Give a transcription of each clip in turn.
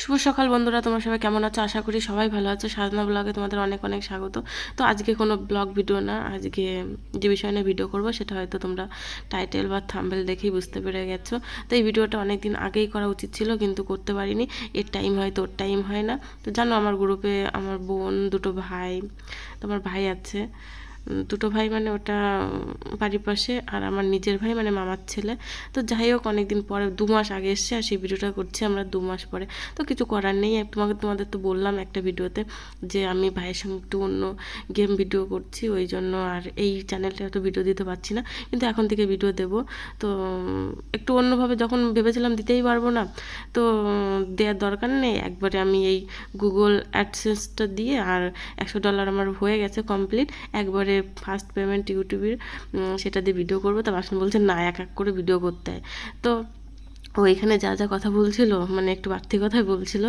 শুভ সকাল বন্ধুরা, তোমার সবাই কেমন আছো? আশা করি সবাই ভালো আছো। সাধনা ব্লগে তোমাদের অনেক অনেক স্বাগত। তো আজকে কোনো ব্লগ ভিডিও না, আজকে যে বিষয় নিয়ে ভিডিও করব সেটা হয়তো তোমরা টাইটেল বা থাম্বেল দেখেই বুঝতে পেরে গেছো। তো এই ভিডিওটা অনেক দিন আগেই করা উচিত ছিল, কিন্তু করতে পারিনি। এর টাইম হয় তো ওর টাইম হয় না। তো জানো, আমার গ্রুপে আমার বোন, দুটো ভাই, তোমার ভাই আছে। দুটো ভাই মানে ওটা বাড়ির পাশে আর আমার নিজের ভাই মানে মামার ছেলে। তো যাই হোক, অনেকদিন পরে, দু মাস আগে এসছে আর সেই ভিডিওটা করছি আমরা দু মাস পরে। তো কিছু করার নেই তোমাকে, তোমাদের তো বললাম একটা ভিডিওতে যে আমি ভাইয়ের সঙ্গে একটু অন্য গেম ভিডিও করছি, ওই জন্য আর এই চ্যানেলটা তো ভিডিও দিতে পারছি না। কিন্তু এখন থেকে ভিডিও দেব। তো একটু অন্যভাবে যখন ভেবেছিলাম দিতেই পারব না, তো দেওয়ার দরকার নেই। একবারে আমি এই গুগল অ্যাডসেন্সটা দিয়ে আর একশো ডলার আমার হয়ে গেছে কমপ্লিট একবারে ফার্স্ট পেমেন্ট ইউটিউবের সেটা দিয়ে ভিডিও করব। তা বাসন বলছে, না, এক এক করে ভিডিও করতে হয়। তো ও এখানে যা যা কথা বলছিল মানে একটু বাড়তি কথাই বলছিল,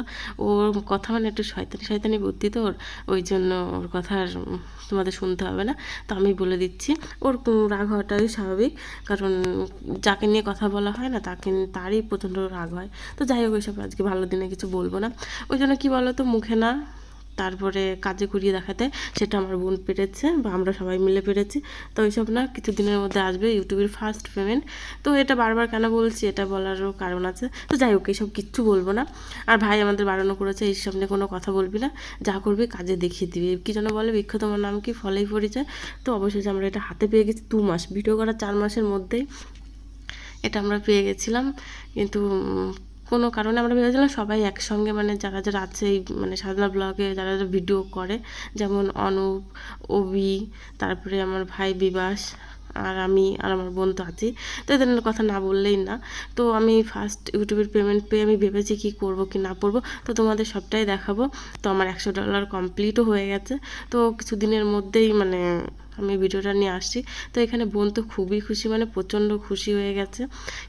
ওর কথা মানে একটু শয়তানি শয়তানি বুদ্ধি তো ওর ওই জন্য ওর কথা তোমাদের শুনতে হবে না। তো আমি বলে দিচ্ছি, ওর রাগ হওয়াটাই স্বাভাবিক, কারণ যাকে নিয়ে কথা বলা হয় না, তাকে তারই প্রচণ্ড রাগ হয়। তো যাই হোক, ওইসব আজকে ভালো দিনে কিছু বলব না। ওই জন্য কী বলো তো মুখে না তারপরে কাজে করিয়ে দেখাতে, সেটা আমার বোন পেরেছে বা আমরা সবাই মিলে পেরেছি। তো ওইসব না কিছু দিনের মধ্যে আসবে ইউটিউবের ফার্স্ট পেমেন্ট তো এটা বারবার কেন বলছি, এটা বলারও কারণ আছে। তো যাই হোক, এইসব কিচ্ছু বলব না। আর ভাই আমাদের বারণ করেছে, এই সামনে কোনো কথা বলবি না। যা করবি কাজে দেখিয়ে দিবি। কি যেন বলে বৃক্ষ তোমার নাম কি, ফলেই পরিচয়। তো অবশেষে আমরা এটা হাতে পেয়ে গেছি দু মাস। ভিডিও করার চার মাসের মধ্যেই এটা আমরা পেয়ে গেছিলাম। কিন্তু কোনো কারণে আমরা ভেবেছিলাম সবাই একসঙ্গে মানে যারা যারা আছে এই মানে সাধনা ব্লগে যারা যারা ভিডিও করে, যেমন অনুপ অবি তারপরে আমার ভাই বিবাস আর আমি আর আমার বোন তো আছি। তো এদের কথা না বললেই না। তো আমি ফার্স্ট ইউটিউবের পেমেন্ট পেয়ে আমি ভেবেছি কি করব, কি না করব। তো তোমাদের সবটাই দেখাবো। তো আমার একশো ডলার কমপ্লিটও হয়ে গেছে। তো কিছুদিনের মধ্যেই মানে আমি ভিডিওটা নিয়ে আসছি। তো এখানে বোন তো খুবই খুশি মানে প্রচণ্ড খুশি হয়ে গেছে।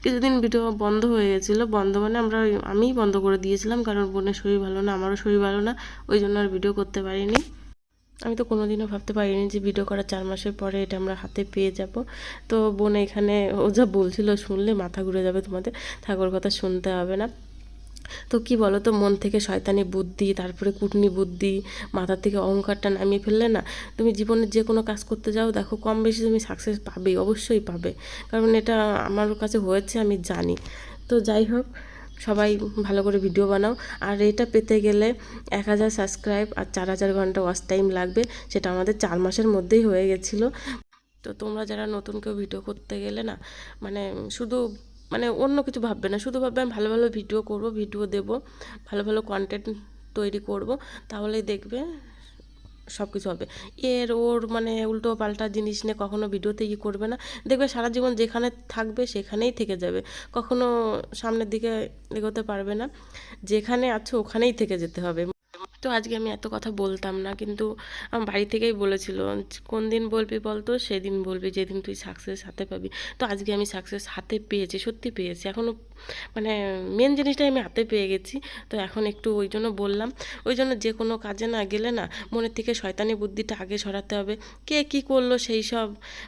কিছুদিন ভিডিও বন্ধ হয়ে গেছিল। বন্ধ মানে আমরা আমিই বন্ধ করে দিয়েছিলাম, কারণ বোনের শরীর ভালো না, আমারও শরীর ভালো না। ওই জন্য আর ভিডিও করতে পারিনি। আমি তো কোনোদিনও ভাবতে পারিনি যে ভিডিও করার চার মাসের পরে এটা আমরা হাতে পেয়ে যাব। তো বোন এখানে, ও যা বলছিল শুনলে মাথা ঘুরে যাবে তোমাদের, ঠাকুর কথা শুনতে হবে না। তো কি বলো তো মন থেকে শয়তানি বুদ্ধি, তারপরে কুটনি বুদ্ধি মাথার থেকে অহংকারটা নামিয়ে ফেললে না, তুমি জীবনে যে কোনো কাজ করতে যাও, দেখো কম বেশি তুমি সাকসেস পাবেই, অবশ্যই পাবে। কারণ এটা আমার কাছে হয়েছে, আমি জানি। তো যাই হোক সবাই ভালো করে ভিডিও বানাও। আর এটা পেতে গেলে এক হাজার সাবস্ক্রাইব আর চার হাজার ঘণ্টা ওয়াচ টাইম লাগবে, সেটা আমাদের চার মাসের মধ্যেই হয়ে গেছিল। তো তোমরা যারা নতুন কেউ ভিডিও করতে গেলে না মানে শুধু মানে অন্য কিছু ভাববে না, শুধু ভাববে আমি ভালো ভালো ভিডিও করব ভিডিও দেব, ভালো ভালো কন্টেন্ট তৈরি করব, তাহলেই দেখবে সব কিছু হবে। এর ওর মানে উল্টো পাল্টা জিনিস নিয়ে কখনো ভিডিওতে ই করবে না। দেখবে সারা জীবন যেখানে থাকবে সেখানেই থেকে যাবে। কখনো সামনের দিকে এগোতে পারবে না। যেখানে আছো ওখানেই থেকে যেতে হবে। তো আজকে আমি এত কথা বলতাম না, কিন্তু আমার বাড়ি থেকেই বলেছিল, কোন দিন বলবি বলতো, সেদিন বলবি, যেদিন তুই সাকসেস হাতে পাবি। তো আজকে আমি সাকসেস হাতে পেয়েছি, সত্যি পেয়েছি। এখনও মানে মেন জিনিসটাই আমি হাতে পেয়ে গেছি। তো এখন একটু ওই জন্য বললাম, ওই জন্য যে কোনো কাজে না গেলে না মনের থেকে শয়তানি বুদ্ধিটা আগে সরাতে হবে। কে কী করল সেই সব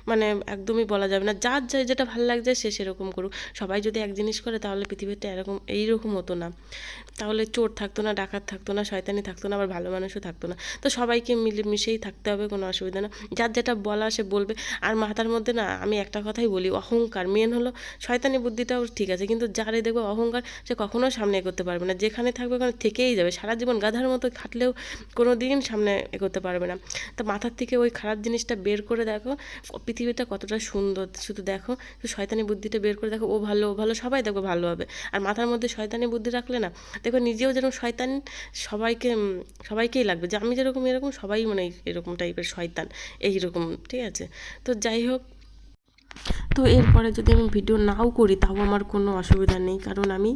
মানে একদমই বলা যাবে না। যার যা যেটা ভালো লাগছে সে সেরকম করুক। সবাই যদি এক জিনিস করে তাহলে পৃথিবীটা এরকম, এইরকম হতো না। তাহলে চোর থাকতো না, ডাকাত থাকতো না, শয়তানি থাকতো না, আবার ভালো মানুষও থাকতো না। তো সবাইকে মিলেমিশেই থাকতে হবে, কোনো অসুবিধা না। যার যেটা বলা সে বলবে। আর মাথার মধ্যে না, আমি একটা কথাই বলি, অহংকার। মেন হলো, শয়তানি বুদ্ধিটাও ঠিক আছে, কিন্তু যারে দেখবে অহংকার, সে কখনো সামনে এগোতে পারবে না। যেখানে থাকবে ওখানে থেকেই যাবে। সারা জীবন গাধার মতো খাটলেও কোনো দিন সামনে এগোতে পারবে না। তো মাথার থেকে ওই খারাপ জিনিসটা বের করে দেখো, পৃথিবীটা কতটা সুন্দর। শুধু দেখো শয়তানি বুদ্ধিটা বের করে দেখো, ও ভালো ও ভালো, সবাই দেখো ভালো হবে। আর মাথার মধ্যে শয়তানি বুদ্ধি রাখলে না, দেখো নিজেও যেরকম শয়তান, সবাইকে সবাইকেই লাগবে। যে আমি যেরকম এরকম, সবাই মানে এরকম টাইপের শয়তান, এইরকম, ঠিক আছে? তো যাই হোক তো এরপরে যদি আমি ভিডিও নাও করি, তাও আমার কোনো অসুবিধা নেই, কারণ আমি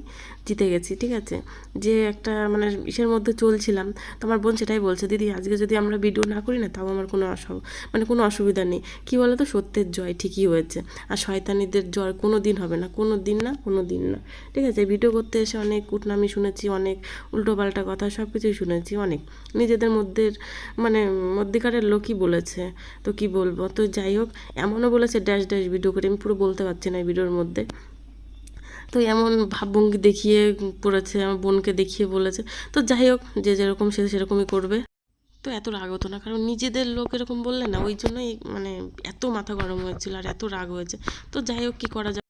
জিতে গেছি, ঠিক আছে? যে একটা মানে ইসের মধ্যে চলছিলাম, তো আমার বোন সেটাই বলছে, দিদি, আজকে যদি আমরা ভিডিও না করি না, তাও আমার কোনো অসু মানে কোনো অসুবিধা নেই। কী বলো তো সত্যের জয় ঠিকই হয়েছে। আর শয়তানিদের জয় কোনো দিন হবে না কোনো দিন না কোনো দিন না, ঠিক আছে? ভিডিও করতে এসে অনেক কুটনামি শুনেছি, অনেক উল্টোপাল্টা কথা সব কিছুই শুনেছি, অনেক। নিজেদের মধ্যে মানে মধ্যিকারের লোকই বলেছে, তো কি বলব? তো যাই হোক, এমনও বলেছে, ড্যাশ ড্যাশ ভিডিও করে, আমি পুরো বলতে পারছি না ভিডিওর মধ্যে। তো এমন ভাবভঙ্গি দেখিয়ে পড়েছে, আমার বোনকে দেখিয়ে বলেছে। তো যাই হোক, যে যেরকম সে সেরকমই করবে। তো এত রাগ হতো না, কারণ নিজেদের লোক এরকম বললে না, ওই জন্যই মানে এত মাথা গরম হয়েছিল আর এত রাগ হয়েছে। তো যাই হোক, কী করা যায়?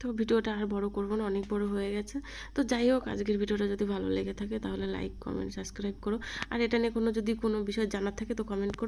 তো ভিডিওটা আর বড় করব না, অনেক বড় হয়ে গেছে। তো যাই হোক, আজকের ভিডিওটা যদি ভালো লেগে থাকে, তাহলে লাইক কমেন্ট সাবস্ক্রাইব করো। আর এটা নিয়ে কোনো যদি কোনো বিষয় জানার থাকে, তো কমেন্ট করো।